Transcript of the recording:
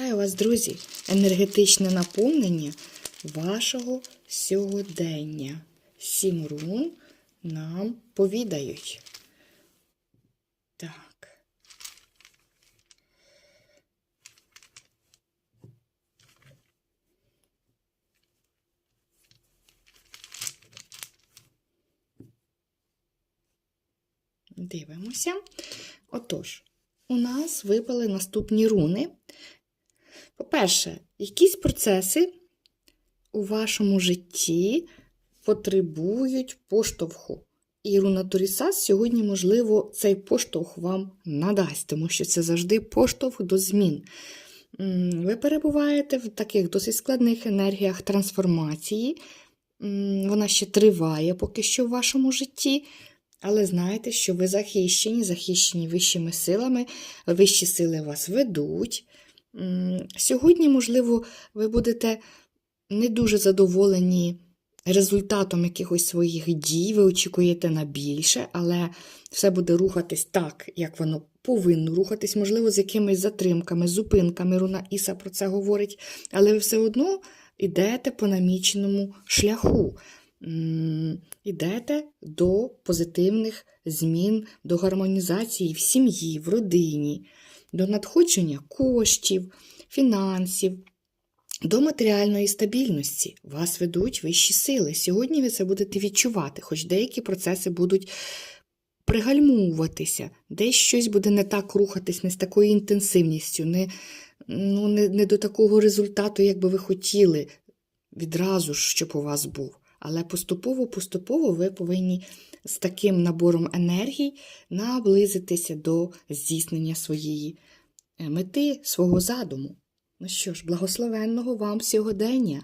Вітаю вас, друзі! Енергетичне наповнення вашого сьогодення. Сім рун нам повідають. Так. Дивимося. Отож, у нас випали наступні руни. По-перше, якісь процеси у вашому житті потребують поштовху. І руна Торісас сьогодні, можливо, цей поштовх вам надасть, тому що це завжди поштовх до змін. Ви перебуваєте в таких досить складних енергіях трансформації. Вона ще триває поки що в вашому житті. Але знаєте, що ви захищені, захищені вищими силами, вищі сили вас ведуть. Сьогодні, можливо, ви будете не дуже задоволені результатом якихось своїх дій, ви очікуєте на більше, але все буде рухатись так, як воно повинно рухатись, можливо, з якимись затримками, зупинками. Руна Іса про це говорить, але ви все одно йдете по наміченому шляху. Йдете до позитивних змін, до гармонізації в сім'ї, в родині, до надходження коштів, фінансів, до матеріальної стабільності. Вас ведуть вищі сили. Сьогодні ви це будете відчувати, хоч деякі процеси будуть пригальмовуватися, десь щось буде не так рухатись, не з такою інтенсивністю, не, ну, не, не до такого результату, як би ви хотіли відразу ж, щоб у вас був. Але поступово-поступово ви повинні з таким набором енергій наблизитися до здійснення своєї е, мети, свого задуму. Ну що ж, благословенного вам сьогодення!